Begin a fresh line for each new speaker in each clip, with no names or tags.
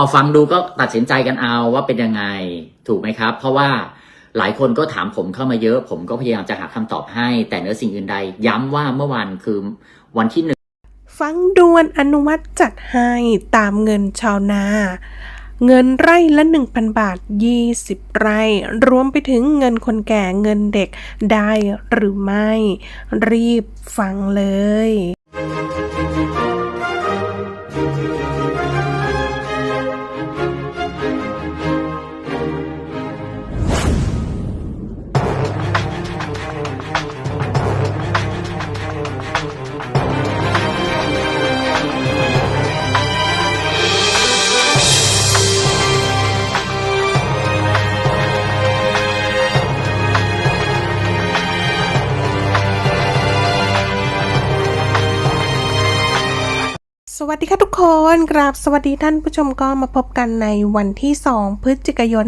เอาฟังดูก็ตัดสินใจกันเอาว่าเป็นยังไงถูกไหมครับ เพราะว่าหลายคนก็ถามผมเข้ามาเยอะ ผมก็พยายามจะหาคำตอบให้ แต่เนื้อสิ่งอื่นใด ย้ำว่าเมื่อวานคือวันที่หนึ่ง
ฟังดวนอนุมัติจัดให้ตามเงินชาวนา เงินไร่ละ 1,000 บาท 20 ไร่ รวมไปถึงเงินคนแก่เงินเด็กได้หรือไม่ รีบฟังเลย วัสดีค่ะทุกคนกราบสวัสดีท่านผู้ชมก็มาพบกันในวันที่ 2 พฤศจิกายน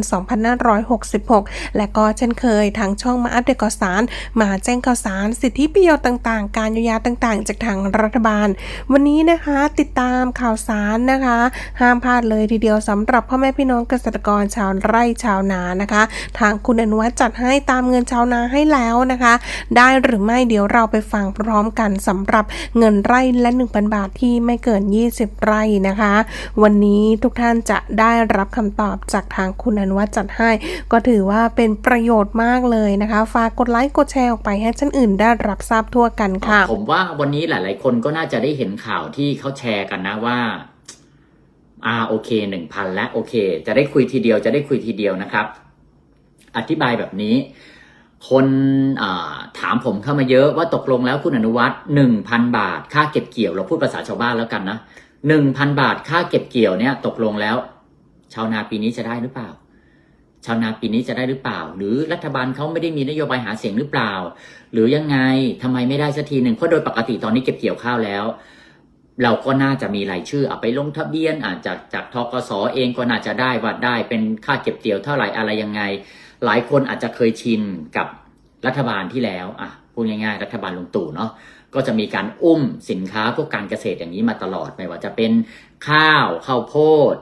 2566 และก็เช่นเคยทางช่องมาอัปเดตข่าวสาร มาแจ้งข่าวสาร สิทธิประโยชน์ต่างๆ การเยียวยาต่างๆ จากทางรัฐบาล วันนี้นะคะติดตามข่าวสารนะคะ ห้ามพลาดเลยทีเดียวสำหรับพ่อแม่พี่น้องเกษตรกรชาวไร่ชาวนานะคะ ทางคุณอนุวัฒน์จัดให้ตามเงินชาวนาให้แล้วนะคะ ได้หรือไม่เดี๋ยวเราไปฟังพร้อมกันสำหรับเงินไร่ละ 1,000 บาทที่ไม่เกิน20 ไร่นะคะ วันนี้ทุกท่านจะได้รับคำตอบจากทางคุณอนุวัฒน์จัดให้ ก็ถือว่าเป็นประโยชน์มากเลยนะคะ ฝากกดไลค์กดแชร์ออกไปให้ท่านอื่นได้รับทราบทั่วกันค่ะ
ผมว่าวันนี้หลาย ๆ คนก็น่าจะได้เห็นข่าวที่เขาแชร์กันนะว่าอ่าโอเคหนึ่งพันและโอเค จะได้คุยทีเดียวจะได้คุยทีเดียวนะครับ อธิบายแบบนี้ คนถามผมเข้ามาเยอะว่าตกลงแล้วคุณอนุวัฒน์หนึ่งพันบาท ค่าเก็บเกี่ยวเราพูดภาษาชาวบ้านแล้วกันนะหนึ่งพันบาทค่าเก็บเกี่ยวเนี่ยตกลงแล้ว ชาวนาปีนี้จะได้หรือเปล่า ชาวนาปีนี้จะได้หรือเปล่า หรือรัฐบาลเขาไม่ได้มีนโยบายหาเสียงหรือเปล่า หรือยังไงทำไมไม่ได้สักทีหนึ่งเพราะโดยปกติตอนนี้เก็บเกี่ยวข้าวแล้ว เราก็น่าจะมีรายชื่อเอาไปลงทะเบียนอาจจากจากทกสเองก็น่าจะได้ว่าได้เป็นค่าเก็บเกี่ยวเท่าไหร่อะไรยังไง หลายคนอาจจะเคยชินกับรัฐบาลที่แล้วอะพูดง่ายๆ รัฐบาลลุงตู่เนาะก็จะมีการอุ้มสินค้าพวกการเกษตรอย่างนี้มาตลอดไม่ว่าจะเป็นข้าวข้าวโพด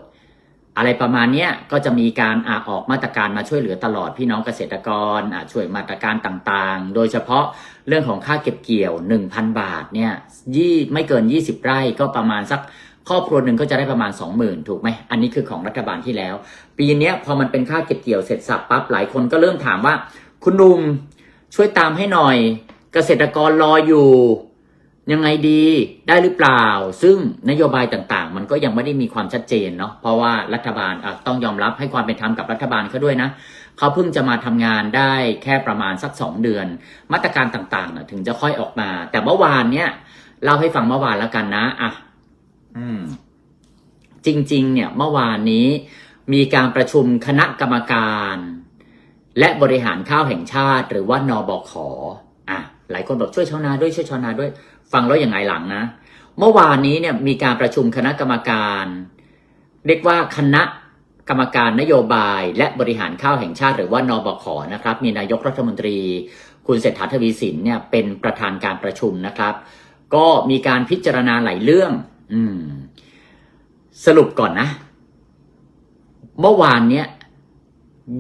อะไรประมาณนี้ก็จะมีการอาออกมาตรการมาช่วยเหลือตลอดพี่น้องเกษตรกรช่วยมาตรการต่างๆ โดยเฉพาะเรื่องของค่าเก็บเกี่ยว 1,000 บาทเนี่ยยี่ไม่เกิน 20 ไร่ก็ประมาณสัก ครอบครัวหนึ่งก็จะได้ประมาณ 20,000 ถูกไหม อันนี้คือของรัฐบาลที่แล้ว ปีนี้พอมันเป็นค่าเก็บเกี่ยวเสร็จสับปั๊บหลายคนก็เริ่มถามว่า คุณลุงช่วยตามให้หน่อย เกษตรกรรออยู่ ยังไงดีได้หรือเปล่า ซึ่งนโยบายต่างๆ มันก็ยังไม่ได้มีความชัดเจนเนาะเพราะว่ารัฐบาลต้องยอมรับให้ความเป็นธรรมกับรัฐบาลเขาด้วยนะเขาเพิ่งจะมาทำงานได้แค่ประมาณสักสองเดือน มาตรการต่างๆนะถึงจะค่อยออกมา แต่เมื่อวานเนี้ยเล่าให้ฟังเมื่อวานแล้วกันนะอะ อืม จริง ๆ เนี่ย เมื่อวานนี้มีการประชุมคณะกรรมการ และบริหารข้าวแห่งชาติ หรือว่านอบขอะหลายคนบอกช่วยชาวนาด้วยช่วยชาวนาด้วย ฟังแล้วอย่างไงหลังนะ เมื่อวานนี้เนี่ยมีการประชุมคณะกรรมการ เรียกว่าคณะกรรมการนโยบาย และบริหารข้าวแห่งชาติ หรือว่านอบขนะครับ มีนายกรัฐมนตรี คุณเศรษฐาทวีสินเนี่ยเป็นประธานการประชุมนะครับ ก็มีการพิจารณาหลายเรื่อง อืม สรุปก่อนนะ เมื่อวานเนี้ย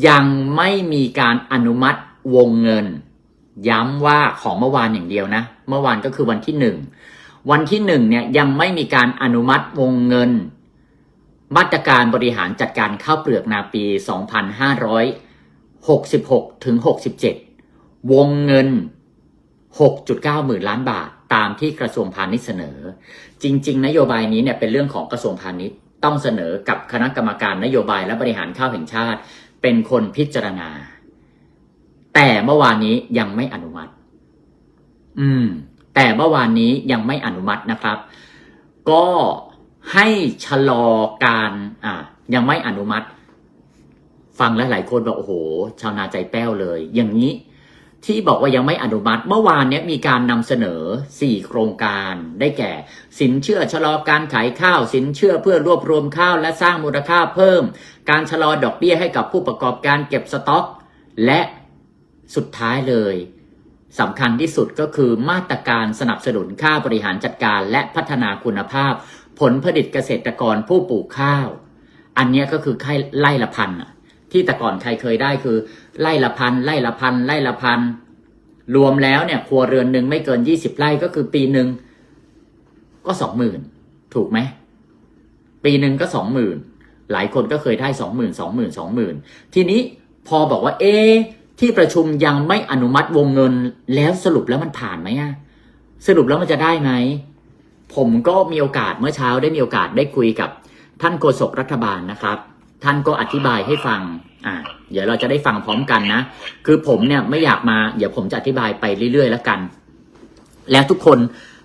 ยังไม่มีการอนุมัติวงเงิน ย้ำว่าของเมื่อวานอย่างเดียวนะ เมื่อวานก็คือวันที่หนึ่ง วันที่หนึ่งเนี่ยยังไม่มีการอนุมัติวงเงิน มาตรการบริหารจัดการข้าวเปลือกนาปี 2566ถึง67 วงเงิน 6.9 หมื่นล้านบาท ตามที่กระทรวงพาณิชย์เสนอ จริง ๆ นโยบายนี้เนี่ยเป็นเรื่องของกระทรวงพาณิชย์ต้องเสนอกับคณะกรรมการนโยบายและบริหารข้าวแห่งชาติ เป็นคนพิจารณา แต่เมื่อวานนี้ยังไม่อนุมัติ อืม แต่เมื่อวานนี้ยังไม่อนุมัตินะครับ ก็ให้ชะลอการอ่ายังไม่อนุมัติ ฟังแล้วหลายคนบอกโอ้โห ชาวนาใจแป้วเลย อย่างนี้ ที่บอกว่ายังไม่อนุมัติเมื่อวานเนี้ยมีการนำเสนอ 4 โครงการได้แก่ สินเชื่อชะลอการขายข้าว สินเชื่อเพื่อรวบรวมข้าวและสร้างมูลค่าเพิ่ม การชะลอดอกเบี้ยให้กับผู้ประกอบการเก็บสต็อก และสุดท้ายเลยสำคัญที่สุดก็คือมาตรการสนับสนุนค่าบริหารจัดการและพัฒนาคุณภาพ ผลผลิตเกษตรกรผู้ปลูกข้าว อันนี้ก็คือไล่ละพันอะ ที่แต่ก่อนใครเคยได้คือ ไล่ละพันไล่ละพันไล่ละพันรวมแล้วเนี่ยครัวเรือนหนึ่งไม่เกินยี่สิบไร่ก็คือปีหนึ่งก็สองหมื่นถูกไหมปีหนึ่งก็สองหมื่นหลายคนก็เคยได้สองหมื่นสองหมื่นสองหมื่นทีนี้พอบอกว่า เอ ที่ประชุมยังไม่อนุมัติวงเงินแล้วสรุปแล้วมันผ่านไหมอะสรุปแล้วมันจะได้ไหมผมก็มีโอกาสเมื่อเช้าได้มีโอกาสได้คุยกับท่านโฆษกรัฐบาลนะครับ ท่านก็อธิบายให้ฟัง อ่า เดี๋ยวเราจะได้ฟังพร้อมกันนะ คือผมเนี่ยไม่อยากมา เดี๋ยวผมจะอธิบายไปเรื่อยๆ แล้วกัน แล้วทุกคน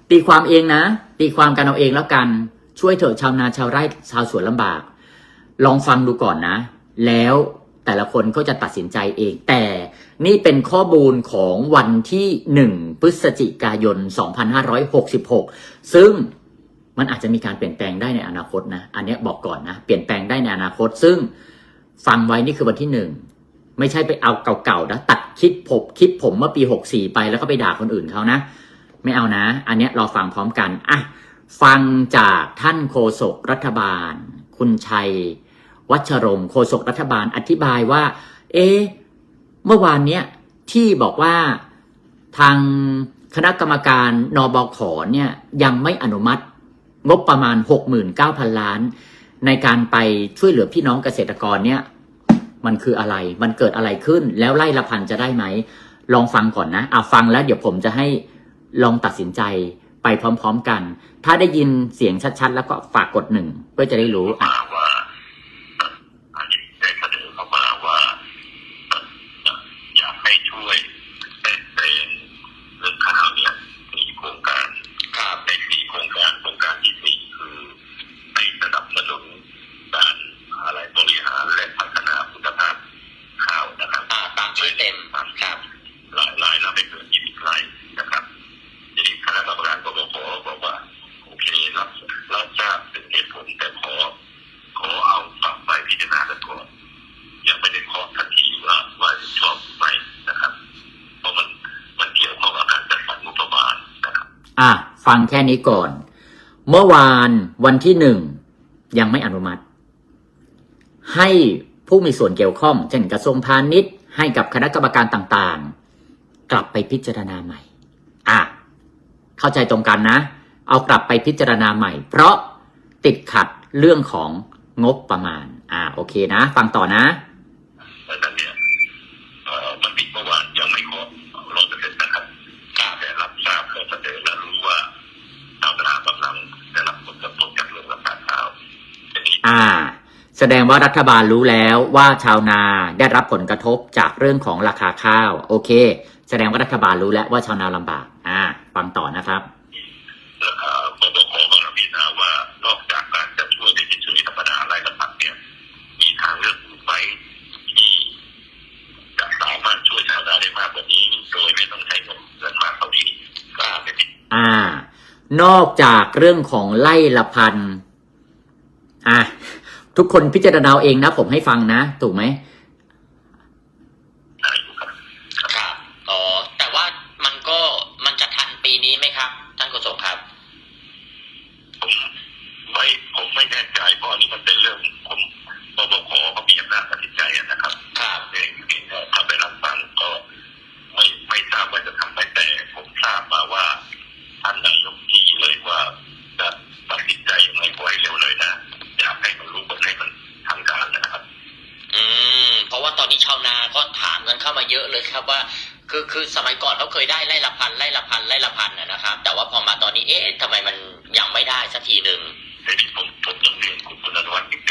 ตีความเองนะ ตีความกันเอาเองแล้วกัน ช่วยเถอะชาวนาชาวไร่ชาวสวนลำบาก ลองฟังดูก่อนนะ แล้วแต่ละคนก็จะตัดสินใจเอง แต่นี่เป็นข้อมูลของวันที่ 1 พฤศจิกายน 2566 ซึ่ง มันอาจจะมีการเปลี่ยนแปลงได้ในอนาคตนะ อันนี้บอกก่อนนะ เปลี่ยนแปลงได้ในอนาคต ซึ่งฟังไว้นี่คือวันที่หนึ่ง ไม่ใช่ไปเอาเก่าๆนะตัดคลิปผมคลิปผมเมื่อปี 64 ไปแล้วก็ไปด่าคนอื่นเขานะ ไม่เอานะ อันนี้เราฟังพร้อมกัน อะ ฟังจากท่านโฆษกรัฐบาล คุณชัย วัชรงโฆษกรัฐบาลอธิบายว่า เอ๊ะเมื่อวานเนี้ยที่บอกว่าทางคณะกรรมการนบขเนี่ยยังไม่อนุมัติ งบประมาณ 69,000 ล้าน ในการไปช่วยเหลือพี่น้องเกษตรกรเนี่ยมันคืออะไร มันเกิดอะไรขึ้น แล้วไล่ละพันจะได้ไหม ลองฟังก่อนนะอะฟังแล้วเดี๋ยวผมจะให้ลองตัดสินใจไปพร้อม ๆ กัน ถ้าได้ยินเสียงชัดๆ แล้วก็ฝากกดหนึ่งเพื่อจะได้รู้อะ
มาว่าอันนี้ได้เสนอเข้ามาว่าอยากให้ช่วยเป็นเป็นเรื่องข่าวเนี่ยมีโครงการครับในสี่โครงการโครงการที่สี่คือให้สนับสนุนการอะไรบริหารและพัฒนาคุณภาพข้าวนะครับ
อ่าตามชื่อเต็มครับ
หลายรายละไม่เกินยี่สิบไร่นะครับทีนี้คณะกรรมการกบขบอกว่า โอเครับรับทราบถึงเหตุผลแต่ขอ ขอเอาฝักไปพิจารณากันก่อนยังไม่ได้ขอทันทีว่าว่าจะชอบหรือไม่นะครับ เพราะมันมันเกี่ยวข้องกับการจัดสรรงบประมาณนะครับ
อะ ฟังแค่นี้ก่อน เมื่อวานวันที่หนึ่งยังไม่อนุมัติ ให้ผู้มีส่วนเกี่ยวข้อง เช่นกระทรวงพาณิชย์ ให้กับคณะกรรมการต่างๆ กลับไปพิจารณาใหม่ อะ เข้าใจตรงกันนะ เอากลับไปพิจารณาใหม่ เพราะติดขัดเรื่องของงบประมาณ อ่า โอเคนะ ฟังต่อนะ
เพราะฉะนั้นเนี่ย
อ่า แสดงว่ารัฐบาลรู้แล้วว่าชาวนาได้รับผลกระทบจากเรื่องของราคาข้าว โอเค แสดงว่ารัฐบาลรู้แล้วว่าชาวนาลำบาก อ่า ฟังต่อนะครับ
แล้วก็บกขก็รับพิจารณาว่านอกจากการจะช่วยในเฉยๆธรรมดาไร้กระตักเนี่ยมีทางเลือกอื่นไหมที่จะสามารถช่วยชาวนาได้มากกว่านี้ โดยไม่ต้องใช้เงินเกินมากเท่านี้ก็เป็น
อ่า นอกจากเรื่องของไล่ละพัน อะทุกคนพิจารณาเอาเองนะ ผมให้ฟังนะ ถูกไหม
ได้อยู่ครับ
ครับอ๋อแต่ว่ามันก็มันจะทันปีนี้ไหมครับ ท่านโฆษกครับ
ผมไม่ผมไม่แน่ใจเพราะอันนี้มันเป็นเรื่องผมบกขเขามีอำนาจตัดสินใจอะนะครับ
ครับ
เองเองก็ทำไปรับฟังก็ไม่ไม่ทราบว่าจะทำไปแต่ผมทราบมาว่าท่านนายกที่เลยว่าจะตัดสินใจยังไงขอให้เร็วเลยนะอยากให้มันรู้ผลให้มันทางการนะครับ
อืม เพราะว่าตอนนี้ชาวนาก็ถามกันเข้ามาเยอะเลยครับว่า คือคือสมัยก่อนเขาเคยได้ไล่ละพันไล่ละพันไล่ละพันนะครับ แต่ว่าพอมาตอนนี้เอ๊ะทำไมมันยังไม่ได้สักทีหนึ่ง
ในที่ผมผมต้องเรียนคุณคุณนวัฒน์นิด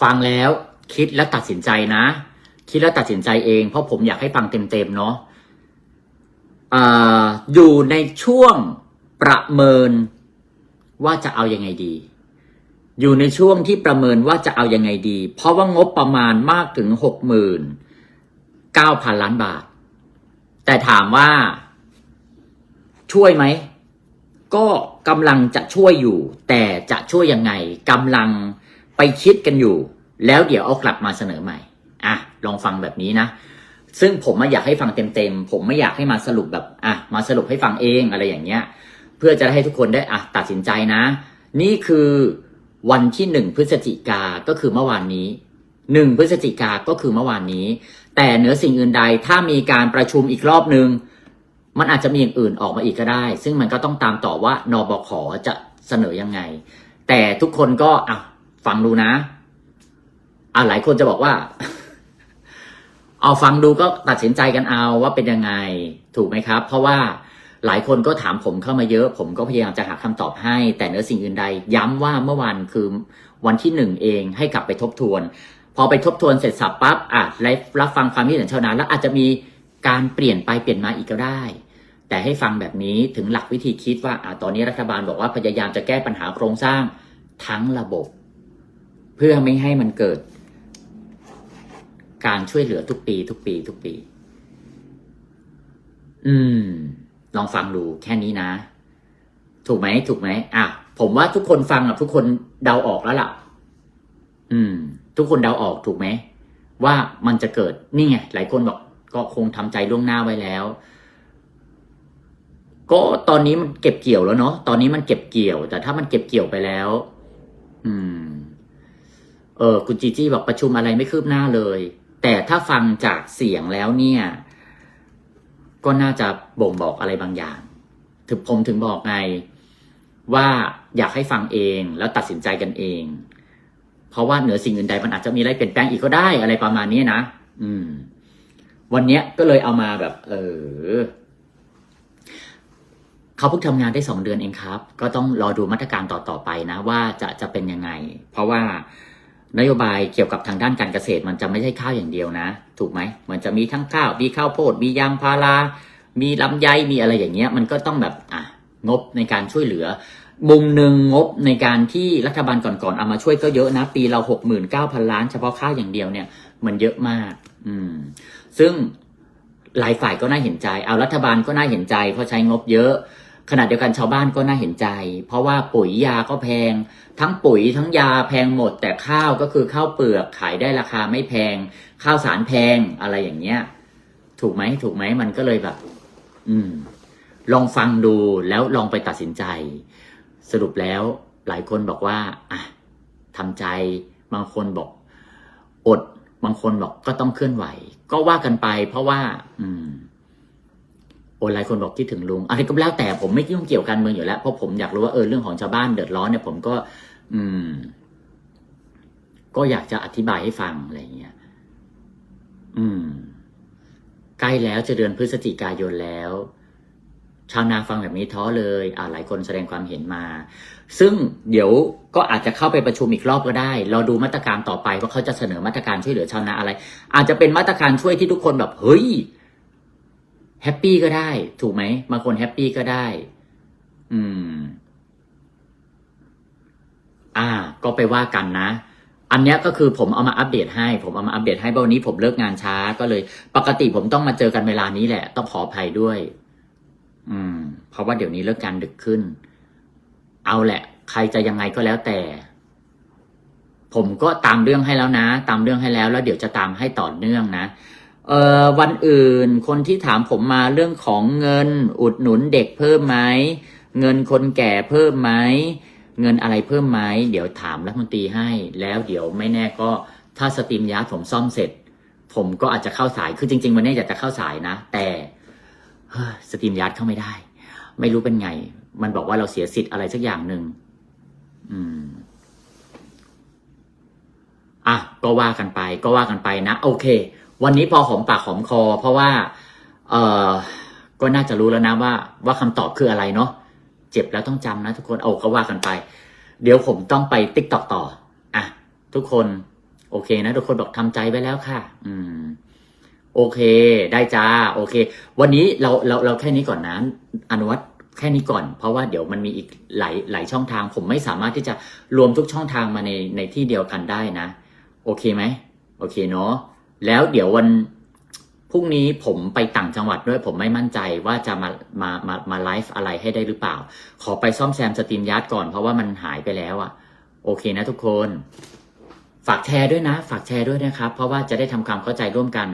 ฟังแล้วคิดแล้วตัดสินใจนะ คิดแล้วตัดสินใจเอง เพราะผมอยากให้ฟังเต็มๆเนาะอ่าอยู่ในช่วงประเมินว่าจะเอายังไงดี อยู่ในช่วงที่ประเมินว่าจะเอายังไงดี เพราะว่างบประมาณมากถึงหกหมื่นเก้าพันล้านบาท แต่ถามว่า ช่วยไหม ก็กำลังจะช่วยอยู่ แต่จะช่วยยังไงกำลัง ไปคิดกันอยู่ แล้วเดี๋ยวเอากลับมาเสนอใหม่อะลองฟังแบบนี้นะ ซึ่งผมไม่อยากให้ฟังเต็มๆผมไม่อยากให้มาสรุปแบบอะมาสรุปให้ฟังเองอะไรอย่างเงี้ย เพื่อจะให้ทุกคนได้อะตัดสินใจนะ นี่คือวันที่หนึ่งพฤศจิกาก็คือเมื่อวานนี้หนึ่งพฤศจิกาก็คือเมื่อวานนี้ แต่เหนือสิ่งอื่นใดถ้ามีการประชุมอีกรอบหนึ่งมันอาจจะมีอย่างอื่นออกมาอีกก็ได้ ซึ่งมันก็ต้องตามต่อว่านบขจะเสนอยังไง แต่ทุกคนก็อะ ฟังดูนะอะหลายคนจะบอกว่า เอาฟังดูก็ตัดสินใจกันเอาว่าเป็นยังไง ถูกไหมครับ เพราะว่าหลายคนก็ถามผมเข้ามาเยอะ ผมก็พยายามจะหาคำตอบให้ แต่เนื้อสิ่งอื่นใด ย้ำว่าเมื่อวานคือวันที่หนึ่งเองให้กลับไปทบทวน พอไปทบทวนเสร็จสับปั๊บอะรับฟังความคิดเห็นชาวนาแล้วอาจจะมีการเปลี่ยนไปเปลี่ยนมาอีกก็ได้ แต่ให้ฟังแบบนี้ถึงหลักวิธีคิดว่าอะตอนนี้รัฐบาลบอกว่าพยายามจะแก้ปัญหาโครงสร้างทั้งระบบ เพื่อไม่ให้มันเกิด การช่วยเหลือทุกปี ทุกปี ทุกปี อืม ลองฟังดูแค่นี้นะ ถูกไหมถูกไหมอะผมว่าทุกคนฟังอะทุกคนเดาออกแล้วล่ะ อืม ทุกคนเดาออกถูกไหมว่ามันจะเกิดนี่ไงหลายคนบอกก็คงทำใจล่วงหน้าไว้แล้ว ก็ตอนนี้มันเก็บเกี่ยวแล้วเนาะตอนนี้มันเก็บเกี่ยว แต่ถ้ามันเก็บเกี่ยวไปแล้ว อืม เออคุณจีจี้บอกประชุมอะไรไม่คืบหน้าเลย แต่ถ้าฟังจากเสียงแล้วเนี่ย ก็น่าจะบ่งบอกอะไรบางอย่าง ถึงผมถึงบอกไงว่าอยากให้ฟังเองแล้วตัดสินใจกันเอง เพราะว่าเหนือสิ่งอื่นใดมันอาจจะมีอะไรเปลี่ยนแปลงอีกก็ได้อะไรประมาณนี้นะ อืม วันเนี้ยก็เลยเอามาแบบ เออเขาเพิ่งทำงานได้สองเดือนเองครับ ก็ต้องรอดูมาตรการต่อต่อไปนะ ว่าจะจะเป็นยังไง เพราะว่า นโยบายเกี่ยวกับทางด้านการเกษตรมันจะไม่ใช่ข้าวอย่างเดียวนะ ถูกไหมมันจะมีทั้งข้าวมีข้าวโพดมียางพารา มีลำไยมีอะไรอย่างเงี้ย มันก็ต้องแบบอะงบในการช่วยเหลือ มุมหนึ่งงบในการที่รัฐบาลก่อนๆเอามาช่วยก็เยอะนะ ปีเราหกหมื่นเก้าพันล้านเฉพาะข้าวอย่างเดียวเนี่ย มันเยอะมาก อืม ซึ่งหลายฝ่ายก็น่าเห็นใจ เอารัฐบาลก็น่าเห็นใจเพราะใช้งบเยอะ ขณะเดียวกันชาวบ้านก็น่าเห็นใจ เพราะว่าปุ๋ยยาก็แพง ทั้งปุ๋ยทั้งยาแพงหมด แต่ข้าวก็คือข้าวเปลือกขายได้ราคาไม่แพง ข้าวสารแพงอะไรอย่างเงี้ย ถูกไหมถูกไหมมันก็เลยแบบ อืม ลองฟังดูแล้วลองไปตัดสินใจ สรุปแล้วหลายคนบอกว่าอะทำใจบางคนบอก อด บางคนบอกก็ต้องเคลื่อนไหว ก็ว่ากันไป เพราะว่า อืม โอ้หลายคนบอกคิดถึงลุงอะไรก็แล้วแต่ผมไม่ยุ่งเกี่ยวการเมืองอยู่แล้วเพราะผมอยากรู้ว่าเออเรื่องของชาวบ้านเดือดร้อนเนี่ยผมก็ อืม ก็อยากจะอธิบายให้ฟังอะไรอย่างเงี้ยอืม ใกล้แล้วจะเดือนพฤศจิกายนแล้ว ชาวนาฟังแบบนี้ท้อเลย อ่าหลายคนแสดงความเห็นมา ซึ่งเดี๋ยวก็อาจจะเข้าไปประชุมอีกรอบก็ได้เราดูมาตรการต่อไปว่าเขาจะเสนอมาตรการช่วยเหลือชาวนาอะไร อาจจะเป็นมาตรการช่วยที่ทุกคนแบบเฮ้ย แฮปปี้ก็ได้ ถูกไหมบางคนแฮปปี้ก็ได้ อืม อ่า ก็ไปว่ากันนะ อันเนี้ยก็คือผมเอามาอัปเดตให้ ผมเอามาอัปเดตให้เพราะวันนี้ผมเลิกงานช้าก็เลย ปกติผมต้องมาเจอกันเวลานี้แหละ ต้องขออภัยด้วย อืม เพราะว่าเดี๋ยวนี้เลิกงานดึกขึ้น เอาแหละ ใครจะยังไงก็แล้วแต่ ผมก็ตามเรื่องให้แล้วนะ ตามเรื่องให้แล้ว แล้วเดี๋ยวจะตามให้ต่อเนื่องนะ เอ่อวันอื่นคนที่ถามผมมาเรื่องของเงินอุดหนุนเด็กเพิ่มไหมเงินคนแก่เพิ่มไหมเงินอะไรเพิ่มไหมเดี๋ยวถามรัฐมนตรีให้ แล้วเดี๋ยวไม่แน่ก็ถ้าสตรีมยาร์ดผมซ่อมเสร็จ ผมก็อาจจะเข้าสายคือจริง ๆ วันนี้อยากจะเข้าสายนะ แต่สตรีมยาร์ดเข้าไม่ได้ ไม่รู้เป็นไง มันบอกว่าเราเสียสิทธิ์อะไรสักอย่างหนึ่งอืมอะก็ว่ากันไป ก็ว่ากันไปนะ โอเค วันนี้พอหอมปากหอมคอ เพราะว่าเออก็น่าจะรู้แล้วนะว่า ว่าคำตอบคืออะไรเนาะเจ็บแล้วต้องจำนะ ทุกคนเอาก็ว่ากันไป เดี๋ยวผมต้องไปติ๊กตอกต่ออะทุกคน โอเคนะ ทุกคนบอกทำใจไว้แล้วค่ะ อืม โอเค ได้จ้า โอเค วันนี้เราเราเราแค่นี้ก่อนนะอนุวัตแค่นี้ก่อน เพราะว่าเดี๋ยวมันมีอีกหลายหลายช่องทาง ผมไม่สามารถที่จะรวมทุกช่องทางมาในในที่เดียวกันได้นะ โอเคไหมโอเคเนาะ แล้วเดี๋ยววันพรุ่งนี้ผมไปต่างจังหวัดด้วยผมไม่มั่นใจว่าจะมามามามาไลฟ์อะไรให้ได้หรือเปล่า ขอไปซ่อมแซมสตรีมยาร์ดก่อนเพราะว่ามันหายไปแล้วอะ่ะ โอเคนะทุกคน ฝากแชร์ด้วยนะ ฝากแชร์ด้วยนะครับ เพราะว่าจะได้ทำความเข้าใจร่วมกัน